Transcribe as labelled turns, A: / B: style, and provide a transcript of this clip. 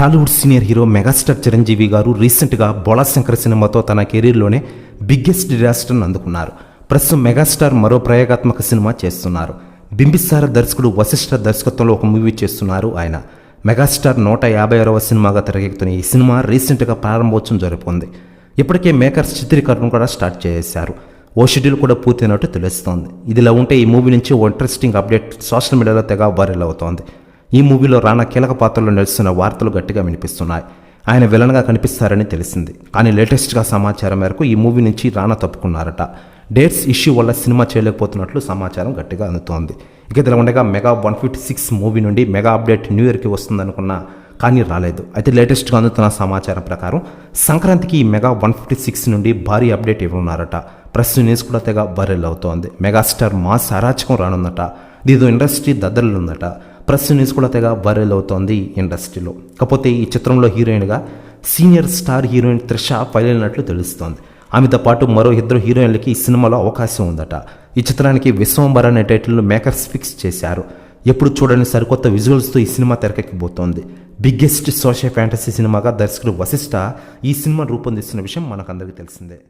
A: Tollywood senior hero megastar Chiranjeevi garu రీసెంట్గా బోళాశంకర్ సినిమాతో తన కెరీర్లోనే బిగ్గెస్ట్ డిజాస్టర్ను అందుకున్నారు. ప్రస్తుతం మెగాస్టార్ మరో ప్రయోగాత్మక సినిమా చేస్తున్నారు. బింబిసార దర్శకుడు వశిష్ఠ దర్శకత్వంలో ఒక మూవీ చేస్తున్నారు ఆయన. మెగాస్టార్ నూట యాభై ఆరవ సినిమాగా తెరకెక్కుతున్న ఈ సినిమా రీసెంట్గా ప్రారంభోత్సవం జరుపుకుంది. ఇప్పటికే మేకర్స్ చిత్రీకరణ కూడా స్టార్ట్ చేశారు. ఓ షెడ్యూల్ కూడా పూర్తయినట్టు తెలుస్తోంది. ఇదిలా ఉంటే ఈ మూవీ నుంచి ఓ ఇంట్రెస్టింగ్ అప్డేట్ సోషల్ మీడియాలో తెగ వైరల్ అవుతోంది. ఈ మూవీలో రానా కీలక పాత్రలో నడుస్తున్న వార్తలు గట్టిగా వినిపిస్తున్నాయి. ఆయన విలన్గా కనిపిస్తారని తెలిసింది. కానీ లేటెస్ట్గా సమాచారం మేరకు ఈ మూవీ నుంచి రానా తప్పుకున్నారట. డేట్స్ ఇష్యూ వల్ల సినిమా చేయలేకపోతున్నట్లు సమాచారం గట్టిగా అందుతోంది. ఇక ఇలా ఉండగా mega one fifty six movie నుండి మెగా అప్డేట్ న్యూ ఇయర్కి వస్తుందనుకున్న కానీ రాలేదు. అయితే లేటెస్ట్గా అందుతున్న సమాచారం ప్రకారం సంక్రాంతికి ఈ మెగా వన్ ఫిఫ్టీ సిక్స్ నుండి భారీ అప్డేట్ ఇవ్వనున్నారట. ప్రస్తుత న్యూస్ కూడా తెగ వైరల్ అవుతోంది. మెగాస్టార్ మాస్ అరాచకం రానుందట. దీంతో ఇండస్ట్రీ దద్దరిల్లుందట. ప్రెస్ న్యూస్ కూడా తెగ వైరల్ అవుతోంది ఇండస్ట్రీలో. కాకపోతే ఈ చిత్రంలో హీరోయిన్గా సీనియర్ స్టార్ హీరోయిన్ త్రిష పైలైనట్లు తెలుస్తోంది. ఆమెతో పాటు మరో ఇద్దరు హీరోయిన్లకి ఈ సినిమాలో అవకాశం ఉందట. ఈ చిత్రానికి విశ్వంబర అనే టైటిల్ను మేకర్స్ ఫిక్స్ చేశారు. ఎప్పుడు చూడని సరికొత్త విజువల్స్తో ఈ సినిమా తెరకెక్కిపోతోంది బిగ్గెస్ట్ సోషల్ ఫ్యాంటసీ సినిమాగా దర్శకుడు వశిష్ఠ ఈ సినిమా రూపొందిస్తున్న విషయం మనకందరికీ తెలిసిందే.